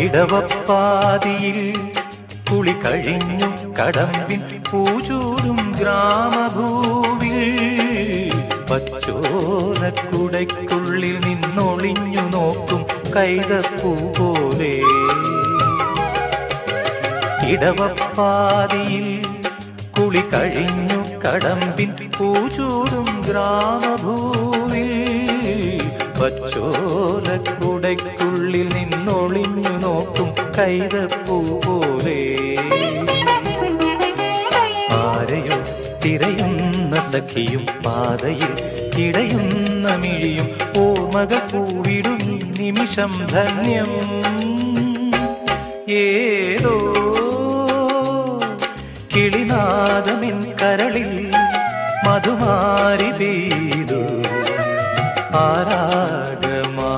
ഇടവപ്പാതിയിൽ കുളി കഴിഞ്ഞു കടമ്പിൻ പൂചൂടും ഗ്രാമഭൂവിൽ പച്ചോലക്കുടയ്ക്കുള്ളിൽ നിന്നൊളിഞ്ഞു നോക്കും കൈതപ്പൂ പോലെ. ഇടവപ്പാതിയിൽ കുളി കഴിഞ്ഞു കടമ്പിൻ പൂചൂടും ഗ്രാമഭൂവിൽ പച്ചോലക്കുടയ്ക്കുള്ളിൽ നിന്നൊളിഞ്ഞു നോക്കും കൈതപ്പൂ പോലെ. ആരെയോ തിരയുന്ന സഖിയും പാതയിൽ കിടയുന്ന മിഴിയും ഓർമ്മക പൂവിടും നിമിഷം ധന്യം. ഏതോ കിളിനാദമിൻ കരളിൽ മധുമാരി പെയ്തു. आरागमाधु